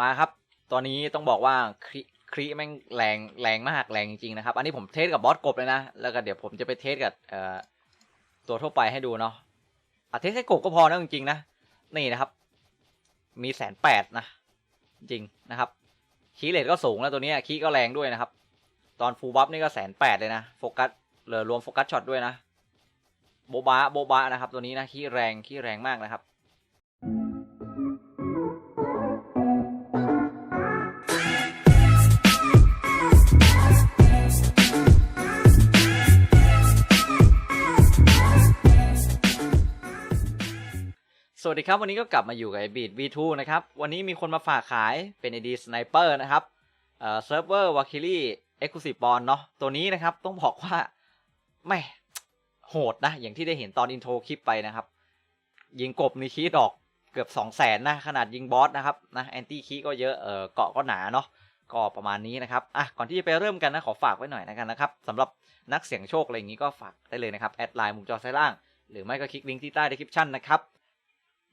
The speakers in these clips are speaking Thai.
มาครับ ตอนนี้ต้องบอกว่าคริคริแม่งแรงแรงมากแรงจริงๆนะครับ อันนี้ผมเทสกับบอสกบเลยนะ แล้วก็เดี๋ยวผมจะไปเทสกับเอ่อตัวทั่วไปให้ดูเนาะอะเทสให้กบก็พอนะจริงๆนะ นี่นะครับ มีแสนแปดนะ จริงนะครับคีเลทก็สูงแล้วตัวนี้คีก็แรงด้วยนะครับ ตอนฟูลบัฟนี่ก็แสนแปดเลยนะ โฟกัสเหลือรวมโฟกัสช็อตด้วยนะ โบบะโบบะนะครับ ตัวนี้นะคีแรงคีแรงมากนะครับ สวัสดีครับ วันนี้ก็กลับมาอยู่กับบีด V2 นะครับ วันนี้มีคนมาฝากขายเป็น ID Sniper นะครับเอ่อเซิร์ฟเวอร์วาคิลี่เอ็กซ์คลูซีฟบอลเนาะตัวนี้นะครับ ต้องบอกว่าไม่โหดนะ อย่างที่ได้เห็นตอนอินโทรคลิปไปนะครับ ยิงกบนี่คีดอกเกือบ 2 0 0แสนนะ ขนาดยิงบอสนะครับนะแอนตี้คีก็เยอะเออเกาะก็หนาเนาะก็ประมาณนี้นะครับอะก่อนที่จะไปเริ่มกันนะขอฝากไว้หน่อยนะกันนะครับสำหรับนักเสี่ยงโชคอะไรอย่างนี้ก็ฝากได้เลยนะครับแอดไลน์มุมจอซ้ายล่างหรือไม่ก็คลิกลิงก์ที่ใต้ description นะครับ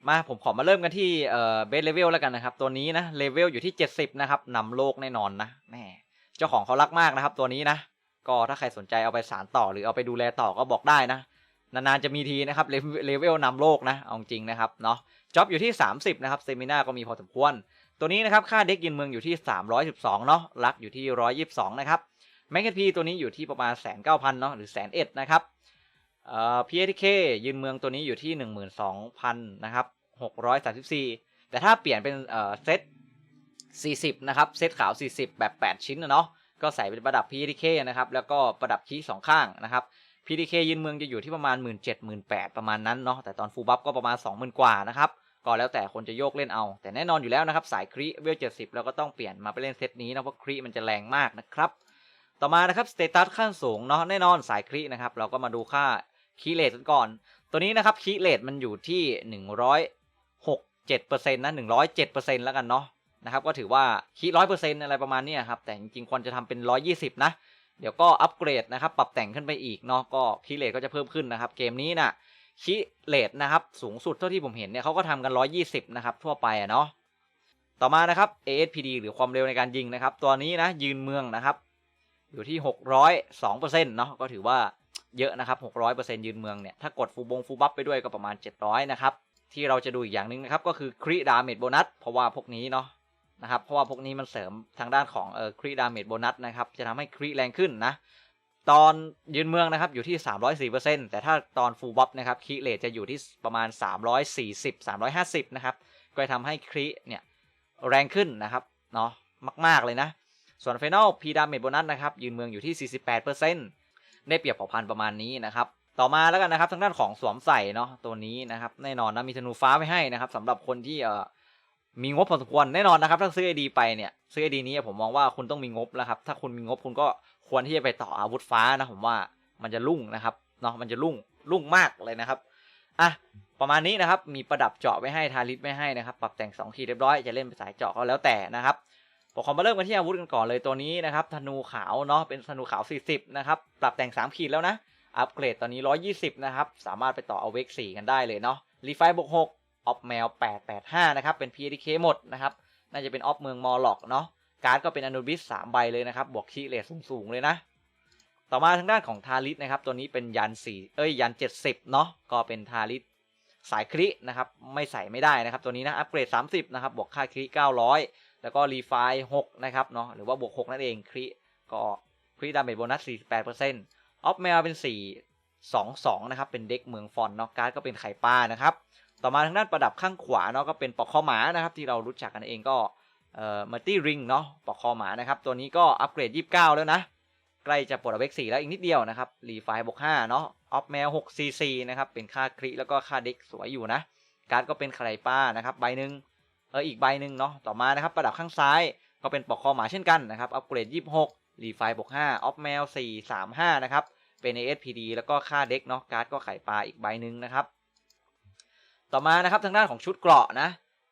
มาผมขอมาเริ่มกันที่เอ่อเบสเลเวลแล้วกันนะครับ ตัวนี้นะเลเวลอยู่ที่ 70 นะครับนำโลกแน่นอนนะแม่เจ้าของเขารักมากนะครับ ตัวนี้นะ ก็ถ้าใครสนใจเอาไปสารต่อหรือเอาไปดูแลต่อก็บอกได้นะ นานๆจะมีทีนะครับเลเวลนำโลกนะเอาจริงนะครับเนาะจ็อบอยู่ที่ 30 นะครับเซมินาก็มีพอสมควร ตัวนี้นะครับค่าเด็กยินเมืองอยู่ที่ 312 เนาะลักอยู่ที่ 122 นะครับแมกกาพีตัวนี้อยู่ที่ประมาณแสนเก้าพันเนาะหรือแสนเอ็ดนะครับ เอ่อ PATK ยืนเมืองตัวนี้อยู่ที่ 12,000 นะครับ634 แต่ถ้าเปลี่ยนเป็นเอ่อเซต40 นะครับ เซตขาว 40 แบบ 8 ชิ้นนะเนาะก็ใส่เป็นประดับ PDK นะครับ แล้วก็ประดับคีสองข้างนะครับ PDK ยืนเมืองจะอยู่ที่ประมาณ 1 7 0 0 0 0ประมาณนั้นเนาะแต่ตอนฟูลบัฟก็ประมาณ 20,000 กว่านะครับก็แล้วแต่คนจะโยกเล่นเอา แต่แน่นอนอยู่แล้วนะครับ สายครีเวล70แล้วก็ต้องเปลี่ยนมาไปเล่นเซตนี้นะเพราะครีมันจะแรงมากนะครับ ต่อมานะครับสเตตัสขั้นสูงเนาะแน่นอนสายครีนะครับ เราก็มาดูค่า คีเลทกันก่อน ตัวนี้นะครับคีเลทมันอยู่ที่100หกเจ็ดเปอร์เซ็นต์นะหนึ่งร้อยเจ็ดเปอร์เซ็นต์แล้วกันเนาะนะครับก็ถือว่าคีร้อยเปอร์เซ็นต์อะไรประมาณนี้ครับแต่จริงๆควรจะทำเป็นร้อยยี่สิบนะ เดี๋ยวก็อัปเกรดนะครับปรับแต่งขึ้นไปอีกเนาะก็คีเลทก็จะเพิ่มขึ้นนะครับ เกมนี้นะคีเลทนะครับสูงสุดเท่าที่ผมเห็นเนี่ยเขาก็ทำกันร้อยยี่สิบนะครับทั่วไปอะเนาะต่อมานะครับ ASPD หรือความเร็วในการยิงนะครับ ตัวนี้นะยืนเมืองนะครับ อยู่ที่หกร้อยสองเปอร์เซ็นต์เนาะก็ถือว่า เยอะนะครับหกร้อยเปอร์เซ็นต์ยืนเมืองเนี่ยถ้ากดฟูบงฟูบัฟไปด้วยก็ประมาณเจ็ดร้อยนะครับ ที่เราจะดูอีกอย่างหนึ่งนะครับ ก็คือครีดาเมจโบนัสเพราะว่าพวกนี้เนาะนะครับเพราะว่าพวกนี้มันเสริมทางด้านของเอ่อครีดาเมจโบนัสนะครับจะทำให้ครีแรงขึ้นนะตอนยืนเมืองนะครับอยู่ที่ 304%แต่ถ้าตอนฟูลบัฟนะครับครีเลทจะอยู่ที่ประมาณ 340 350 นะครับ ก็จะทำให้ครีเนี่ยแรงขึ้นนะครับเนาะมาก ๆ เลยนะ ส่วนไฟนอลพีดาเมจโบนัสนะครับยืนเมืองอยู่ที่ 48% ได้เปรียบเผ่าพันธุ์ประมาณนี้นะครับต่อมาแล้วกันนะครับทางด้านของสวมใส่เนาะตัวนี้นะครับแน่นอนนะมีธนูฟ้าไว้ให้นะครับสำหรับคนที่เอ่อมีงบพอสมควรแน่นอนนะครับถ้าซื้อไอดีไปเนี่ยซื้อไอดีนี้ผมมองว่าคุณต้องมีงบแล้วครับถ้าคุณมีงบคุณก็ควรที่จะไปต่ออาวุธฟ้านะผมว่ามันจะรุ่งนะครับเนาะมันจะรุ่งรุ่งมากเลยนะครับอะประมาณนี้นะครับมีประดับเจาะไว้ให้ทาริสไว้ให้นะครับปรับแต่ง2ขีดเรียบร้อยจะเล่นเป็นสายเจาะก็แล้วแต่นะครับ ผมขอมาเริ่มกันที่อาวุธกันก่อนเลยตัวนี้นะครับธนูขาวเนาะเป็นธนูขาว 40 นะครับ ปรับแต่ง 3 ขีดแล้วนะ อัปเกรดตอนนี้ 120 นะครับ สามารถไปต่อเอาเวก4กันได้เลยเนาะรีไฟบวก6ออฟแมว 885 นะครับ เป็น PDK หมดนะครับ น่าจะเป็นออฟเมืองมอลล็อกเนาะการ์ดก็เป็นอนุบิส3ใบเลยนะครับ บวกคีเลสสูงๆเลยนะ ต่อมาทางด้านของทาริสนะครับ ตัวนี้เป็นยัน4เอ้ยยัน 70 เนาะก็เป็นทาริสสายครินะครับ ไม่ใส่ไม่ได้นะครับ ตัวนี้นะ อัปเกรด 30 นะครับ บวกค่าคริ900 แล้วก็รีไฟ6นะครับเนาะหรือว่าบวก 6 นั่นเองคริก็คริดาเมจโบนัส 48%ออฟแมวเป็น 4 2 2 นะครับ เป็นเด็กเมืองฟอนเนาะการ์ดก็เป็นไข่ปลานะครับ ต่อมาทางด้านประดับข้างขวาเนาะก็เป็นปอกคอหมานะครับ ที่เรารู้จักกันเองก็เอ่อมัลตี้ริงเนาะปอกคอหมานะครับ ตัวนี้ก็อัปเกรด 29 แล้วนะ ใกล้จะปลดเอเวก4แล้วอีกนิดเดียวนะครับรีไฟบวก5เนาะออฟแมว6 cc นะครับเป็นค่าคริแล้วก็ค่าเด็กสวยอยู่นะ การ์ดก็เป็นไข่ปลานะครับใบหนึ่ง อออีกใบหนึ่งเนาะต่อมานะครับประดับข้างซ้ายก็เป็นปอกคอหมาเช่นกันนะครับอัปเกรด 26รีไฟบวก5ออฟแมว4 3 5นะครับเป็น ASPD แล้วก็ค่าเด็กเนาะการ์ดก็ไข่ปลาอีกใบหนึ่งนะครับ ต่อมานะครับทางด้านของชุดเกราะนะ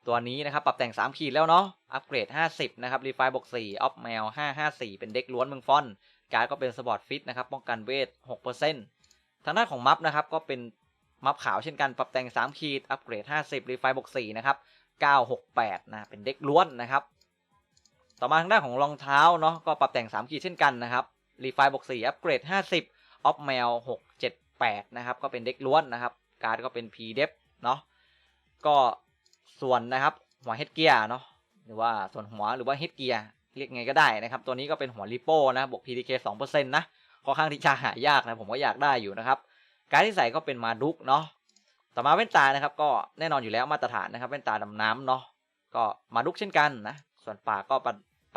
ตัวนี้นะครับปรับแต่ง 3 ขีดแล้วเนาะอัปเกรด 50 นะครับรีไฟบวก4ออฟแมว554 เป็นเด็กล้วนเมืองฟอนการ์ดก็เป็นสปอร์ตฟิตนะครับป้องกันเวท 6%ทางด้านของมัฟนะครับก็เป็นมัฟขาวเช่นกันปรับแต่ง 3 ขีดอัปเกรด 50รีไฟบวก4นะครับ 968นะเป็นเด็กล้วนนะครับ ต่อมาทางด้านของรองเท้าเนาะก็ปรับแต่ง 3 ขีดเช่นกันนะครับรีไฟบวก4อัปเกรด 50ออฟแมว6 7 8 นะครับ ก็เป็นเด็กล้วนนะครับ การ์ดก็เป็น p d e p เนาะก็ส่วนนะครับหัวเฮดเกียร์เนาะหรือว่าส่วนหัวหรือว่าเฮดเกียร์เรียกไงก็ได้นะครับ ตัวนี้ก็เป็นหัวริโป้นะบวก PDK 2%นะค่อนข้างที่จะหายากนะผมก็อยากได้อยู่นะครับ การที่ใส่ก็เป็นมาดุกเนาะ ต่อมาแว่นตานะครับ ก็แน่นอนอยู่แล้วมาตรฐานนะครับแว่นตาดำน้ำเนาะก็มาดุกเช่นกันนะ ส่วนปากก็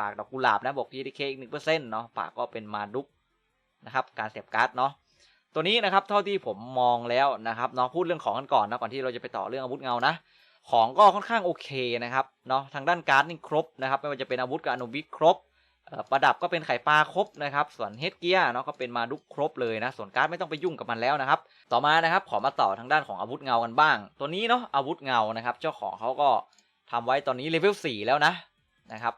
ปากดอกกุหลาบนะบวก PDK อีกหนึ่งเปอร์เซ็นต์เนาะปากก็เป็นมาดุกนะครับ การเสียบการ์ดเนาะตัวนี้นะครับเท่าที่ผมมองแล้วนะครับเนาะพูดเรื่องของกันก่อนนะก่อนที่เราจะไปต่อเรื่องอาวุธเงานะของก็ค่อนข้างโอเคนะครับเนาะทางด้านการ์ดนี่ครบนะครับ ไม่ว่าจะเป็นอาวุธกับอนุบิครบ ประดับก็เป็นไข่ปลาครบนะครับ ส่วนเฮดเกียร์เนาะก็เป็นมาดุกครบเลยนะ ส่วนการ์ดไม่ต้องไปยุ่งกับมันแล้วนะครับ ต่อมานะครับขอมาต่อทางด้านของอาวุธเงากันบ้าง ตัวนี้เนาะอาวุธเงานะครับ เจ้าของเขาก็ทำไว้ตอนนี้เลเวล4แล้วนะนะครับ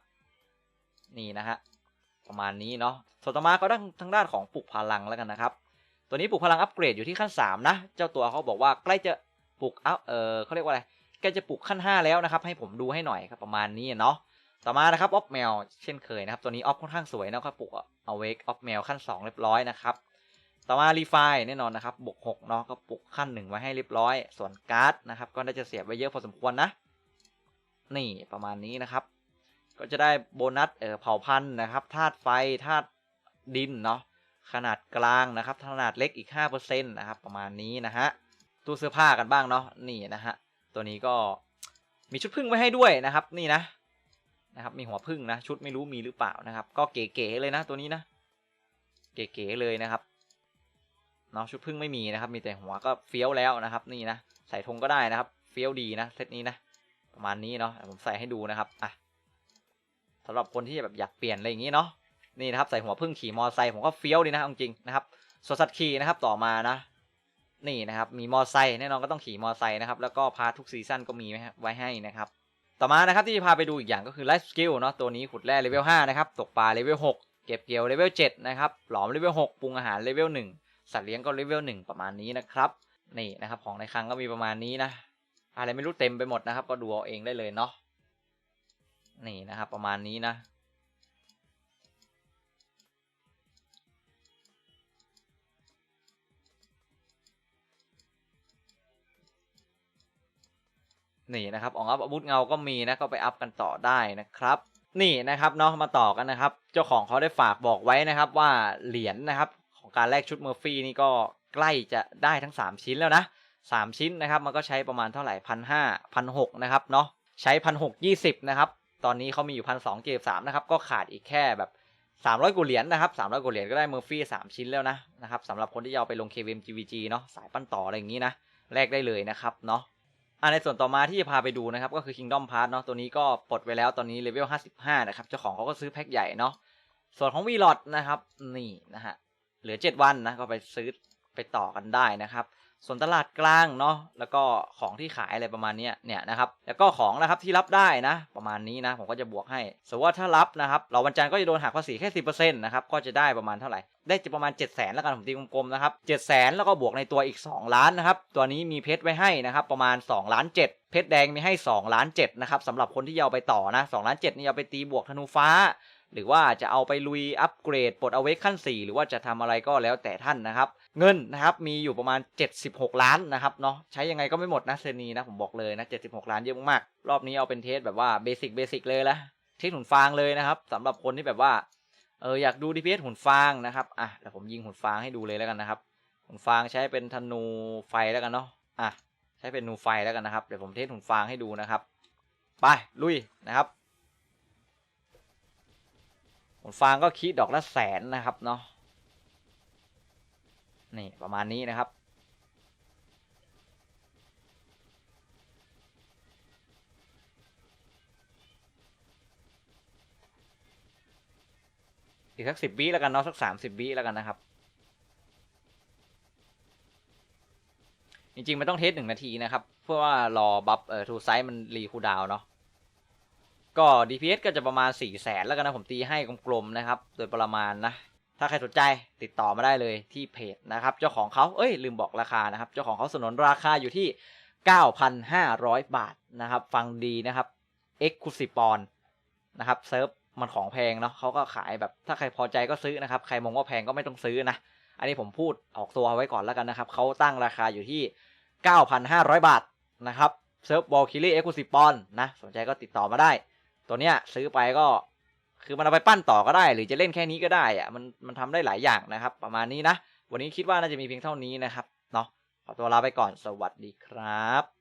นี่นะฮะประมาณนี้เนาะส่วนต่อมาก็ด้านทางด้านของปลุกพลังแล้วกันนะครับ ตัวนี้ปลุกพลังอัปเกรดอยู่ที่ขั้น 3 นะ เจ้าตัวเขาบอกว่าใกล้จะปลุกอัพเออเขาเรียกว่าอะไรใกล้จะปลุกขั้น 5 แล้วนะครับ ให้ผมดูให้หน่อยครับประมาณนี้เนาะ ต่อมานะครับออฟแมวเช่นเคยนะครับ ตัวนี้ออฟค่อนข้างสวยนะครับปลุกเอาเวกออฟแมวขั้น 2 เรียบร้อยนะครับ ต่อมารีไฟแน่นอนนะครับบวก6เนาะก็ปลุกขั้น 1 ไว้ให้เรียบร้อย ส่วนการ์ดนะครับก็น่าจะเสียบไว้เยอะพอสมควรนะ นี่ประมาณนี้นะครับ ก็จะได้โบนัสเออเผ่าพันธุ์นะครับธาตุไฟธาตุดินเนาะขนาดกลางนะครับขนาดเล็กอีก5%นะครับประมาณนี้นะฮะตู้เสื้อผ้ากันบ้างเนาะนี่นะฮะตัวนี้ก็มีชุดพึ่งไว้ให้ด้วยนะครับ นี่นะ นะครับมีหัวพึ่งนะชุดไม่รู้มีหรือเปล่านะครับ ก็เก๋ๆเลยนะตัวนี้นะ เก๋ๆเลยนะครับเนาะชุดพึ่งไม่มีนะครับ มีแต่หัวก็เฟี้ยวแล้วนะครับ นี่นะใส่ธงก็ได้นะครับ เฟี้ยวดีนะเซตนี้นะประมาณนี้เนาะผมใส่ให้ดูนะครับอะสำหรับคนที่แบบอยากเปลี่ยนอะไรอย่างนี้เนาะนี่นะครับใส่หัวพึ่งขี่มอไซค์ผมก็เฟี้ยวดีนะจริงๆนะครับส่วนสัตว์ขี่นะครับต่อมานะ นี่นะครับ มีมอไซค์แน่นอนก็ต้องขี่มอไซค์นะครับ แล้วก็พาทุกซีซั่นก็มีไว้ให้นะครับ ต่อมานะครับที่จะพาไปดูอีกอย่างก็คือไลฟ์สกิลเนาะตัวนี้ขุดแร่เลเวล5นะครับตกปลาเลเวล6เก็บเกี่ยวเลเวล7นะครับหลอมเลเวล6ปรุงอาหารเลเวล1สัตว์เลี้ยงก็เลเวล1ประมาณนี้นะครับนี่นะครับของในคลังก็มีประมาณนี้นะอะไรไม่รู้เต็มไปหมดนะครับ ก็ดูเอาเองได้เลยเนาะนี่นะครับประมาณนี้นะ นี่นะครับออกอัพอาวุธเงาก็มีนะก็ไปอัพกันต่อได้นะครับนี่นะครับเนาะมาต่อกันนะครับ เจ้าของเขาได้ฝากบอกไว้นะครับว่าเหรียญนนะครับของการแลกชุดเมอร์ฟี่นี่ก็ใกล้จะได้ทั้ง 3 ชิ้นแล้วนะ 3 ชิ้นนะครับมันก็ใช้ประมาณเท่าไหร่พันห้าพันหกนะครับเนาะใช้พันหกยี่สิบนะครับตอนนี้เขามีอยู่พันสองเกสามนะครับก็ขาดอีกแค่แบบสามร้อยกว่าเหรียญนะครับสามร้อยกว่าเหรียญก็ได้เมอร์ฟี่สามชิ้นแล้วนะนะครับสำหรับคนที่เอาไปลง KVM GVG เนาะสายปั้นต่ออะไรอย่างนี้นะแลกได้เลยนะครับเนาะ อ่าในส่วนต่อมาที่จะพาไปดูนะครับก็คือ Kingdom Pass เนาะตัวนี้ก็ปลดไปแล้วตอนนี้เลเวล55 นะครับ เจ้าของเขาก็ซื้อแพ็คใหญ่เนาะส่วนของ v l o t นะครับ นี่นะฮะเหลือ 7 วันนะก็ไปซื้อ ไปต่อกันได้นะครับ ส่วนตลาดกลางเนาะแล้วก็ของที่ขายอะไรประมาณนี้เนี่ยนะครับแล้วก็ของนะครับที่รับได้นะ ประมาณนี้นะผมก็จะบวกให้สมมติว่าถ้ารับนะครับเราวันจันทร์ก็จะโดนหักภาษีแค่สินะครับก็จะได้ประมาณเท่าไหร่ได้จะประมาณ 7 0 0แสนแล้วกันผมตีกลมๆนะครับ7 0 0แสนแล้วก็บวกในตัวอีก 2 ล้านนะครับตัวนี้มีเพชรไว้ให้นะครับประมาณ2ล้าน7เพชรแดงมีให้2ล้าน7นะครับสำหรับคนที่เอาไปต่อนะ2ล้าน7นี่เอาไปตีบวกธนูฟ้า หรือว่าจะเอาไปลุยอัปเกรดปลดเอาเวกขั้น 4 หรือว่าจะทำอะไรก็แล้วแต่ท่านนะครับ เงินนะครับมีอยู่ประมาณ 76 ล้านนะครับเนาะใช้ยังไงก็ไม่หมดนะเซนีนะผมบอกเลยนะ 76 ล้านเยอะมากๆรอบนี้เอาเป็นเทสแบบว่าเบสิกเบสิกเลยละเทสหุ่นฟางเลยนะครับสำหรับคนที่แบบว่าเอออยากดูดีพีเอสหุ่นฟางนะครับอะเดี๋ยวผมยิงหุ่นฟางให้ดูเลยแล้วกันนะครับหุ่นฟางใช้เป็นธนูไฟแล้วกันเนาะอะใช้เป็นนูไฟแล้วกันนะครับเดี๋ยวผมเทสหุ่นฟางให้ดูนะครับ ไปลุยนะครับ นฟางก็คิดดอกละแสนนะครับเนาะนี่ประมาณนี้นะครับ อีกสักสิบวิแล้วกันเนาะสักสามสิบวิแล้วกันนะครับ จริงๆ มันต้องเทสหนึ่งนาทีนะครับ เพื่อว่ารอบัฟเอ่อทูไซส์มันรีคูดาวเนาะ ก็ DPS ก็จะประมาณ4ี่แสนแล้วกันนะผมตีให้กลมๆนะครับ โดยประมาณนะ ถ้าใครสนใจติดต่อมาได้เลยที่เพจนะครับ เจ้าของเขาเอ้ยลืมบอกราคานะครับ เจ้าของเขาสนนราคาอยู่ที่ 9,500 บาทนะครับ ฟังดีนะครับ e x c l u s i v e ปอนนะครับเซิร์ฟมันของแพงเนาะเขาก็ขายแบบถ้าใครพอใจก็ซื้อนะครับ ใครมองว่าแพงก็ไม่ต้องซื้อนะ อันนี้ผมพูดออกตัวไว้ก่อนแล้วกันนะครับเขาตั้งราคาอยู่ที่ 9,500 บาทนะครับเซิร์ฟบอลคิลี่เอ็กซ์คลูซีฟปอนนะสนใจก็ติดต่อมาได้ ตัวเนี้ยซื้อไปก็คือมันเอาไปปั้นต่อก็ได้ หรือจะเล่นแค่นี้ก็ได้อะมันมันทำได้หลายอย่างนะครับ ประมาณนี้นะ วันนี้คิดว่าน่าจะมีเพียงเท่านี้นะครับเนาะขอตัวลาไปก่อนสวัสดีครับ